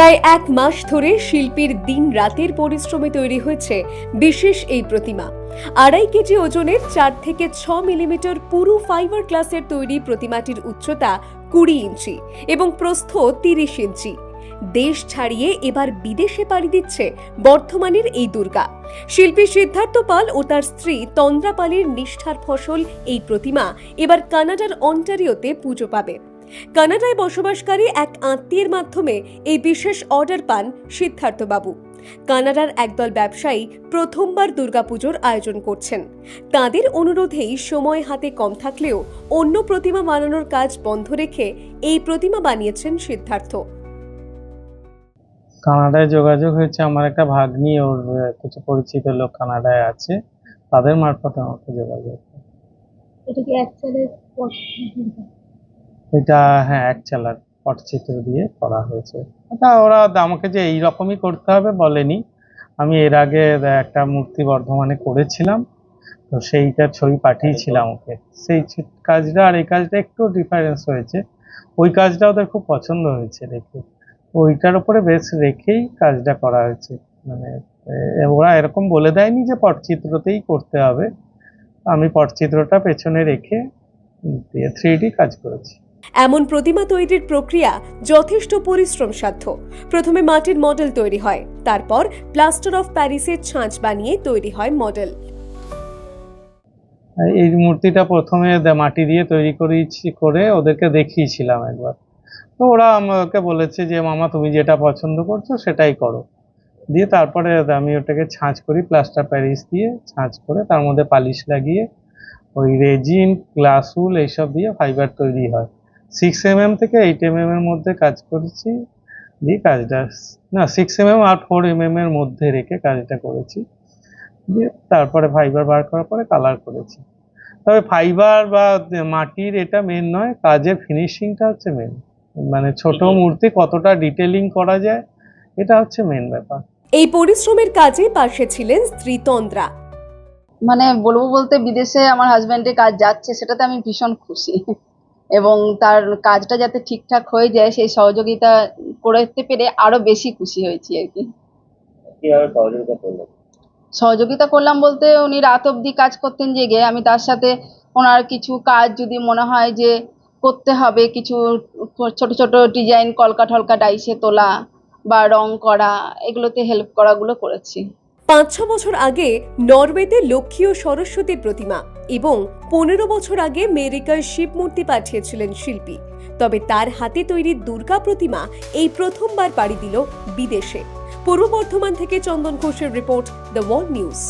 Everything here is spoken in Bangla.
প্রায় এক মাস ধরে শিল্পীর দিন রাতের পরিশ্রমে তৈরি হয়েছে বিশেষ এই প্রতিমা। আড়াই কেজি ওজনের চার থেকে ছ মিলিমিটার পুরু ফাইবার গ্লাসের তৈরি প্রতিমাটির উচ্চতা কুড়ি ইঞ্চি এবং প্রস্থ তিরিশ ইঞ্চি। দেশ ছাড়িয়ে এবার বিদেশে পাড়ি দিচ্ছে বর্ধমানের এই দুর্গা। শিল্পী সিদ্ধার্থ পাল ও তার স্ত্রী তন্দ্রা পালের নিষ্ঠার ফসল এই প্রতিমা এবার কানাডার অন্টারিওতে পুজো পাবে। কানাডায় বসবাসকারী এক আত্মীয়ের মাধ্যমে এই বিশেষ অর্ডার পান সিদ্ধার্থবাবু। কানাডার একদল ব্যবসায়ী প্রথমবার দুর্গাপুজোর আয়োজন করছেন। তাদের অনুরোধেই সময় হাতে কম থাকলেও অন্য প্রতিমা বানানোর কাজ বন্ধ রেখে এই প্রতিমা বানিয়েছেন সিদ্ধার্থ। কানাডায় যোগাযোগ হয়েছে আমার একটা ভাগ্নি ওর কিছু পরিচিত লোক কানাডায় আছে। তাদের মারফত আমাকে যোগাযোগ এটা কি অ্যাকচুয়ালি এটা হ্যাঁ এক চালার পটচিত্র দিয়ে করা হয়েছে। তা ওরা আমাকে যে এই রকমই করতে হবে বলেনি। আমি এর আগে একটা মূর্তি বর্ধমানে করেছিলাম। তো সেইটার ছবি পাঠিয়েছিলাম ওকে। সেই কাজটা আর এই কাজটা একটু ডিফারেন্স হয়েছে। ওই কাজটা ওদের খুব পছন্দ হয়েছে দেখে। ওইটার উপরে বেশ রেখেই কাজটা করা হয়েছে। মানে ওরা এরকম বলে দেয়নি যে পটচিত্রতেই করতে হবে। আমি পটচিত্রটা পেছনে রেখে দিয়ে থ্রি কাজ করেছি। এমন প্রতিমা তৈরির প্রক্রিয়া যথেষ্ট পরিশ্রম সাধ্য প্রথমে মাটির মডেল তৈরি হয়, তারপর প্লাস্টার অফ প্যারিসের ছাঁচ বানিয়ে তৈরি হয় মডেল। এই মূর্তিটা প্রথমে মাটি দিয়ে তৈরি করেছি, করে ওদেরকে দেখিয়েছিলাম একবার। তো ওরা আমাকে বলেছে যে, মামা, তুমি যেটা পছন্দ করছ সেটাই করো। দিয়ে তারপরে আমি ওটাকে ছাঁচ করি, প্লাস্টার প্যারিস দিয়ে ছাঁচ করে তার মধ্যে পালিশ লাগিয়ে ওই রেজিন, গ্লাস উল, এইসব দিয়ে ফাইবার তৈরি হয়। সিক্স এম এম থেকে এইট এম এম এর মধ্যে কাজ করেছি দিয়ে কাজটা না সিক্স এম এম আর ফোর এম এম এর মধ্যে রেখে কাজটা করেছি। দিয়ে তারপরে ফাইবার বার করার পরে কালার করেছি। তবে ফাইবার বা মাটির এটা মেন নয় কাজের ফিনিশিংটা হচ্ছে মেন মানে ছোট মূর্তি কতটা ডিটেলিং করা যায় এটা হচ্ছে মেন ব্যাপার। এই পরিশ্রমের কাজে পাশে ছিলেন স্ত্রী তন্দ্রা মানে বলব বলতে বিদেশে আমার হাজব্যান্ডের কাজ যাচ্ছে সেটাতে আমি ভীষণ খুশি। এবং তার কাজটা যাতে ঠিকঠাক হয়ে যায় সেই সহযোগিতা করতে পেরে আরও বেশি খুশি হয়েছি আর কি। সহযোগিতা করলাম বলতে উনি রাত অবধি কাজ করতেন জেগে। আমি তার সাথে ওনার কিছু কাজ যদি মনে হয় যে করতে হবে কিছু ছোট ছোট ডিজাইন কলকা ঠলকা ডাইসে তোলা বা রং করা এগুলোতে হেল্প করাগুলো করেছি। পাঁচ ছ বছর আগে নরওয়েতে লক্ষ্মী ও সরস্বতীর প্রতিমা এবং পনেরো বছর আগে মেরিকার শিব মূর্তি পাঠিয়েছিলেন শিল্পী। তবে তার হাতে তৈরি দুর্গা প্রতিমা এই প্রথমবার পাড়ি দিল বিদেশে। পূর্ব বর্ধমান থেকে চন্দন ঘোষের রিপোর্ট দ্য ওয়ার্ল্ড নিউজ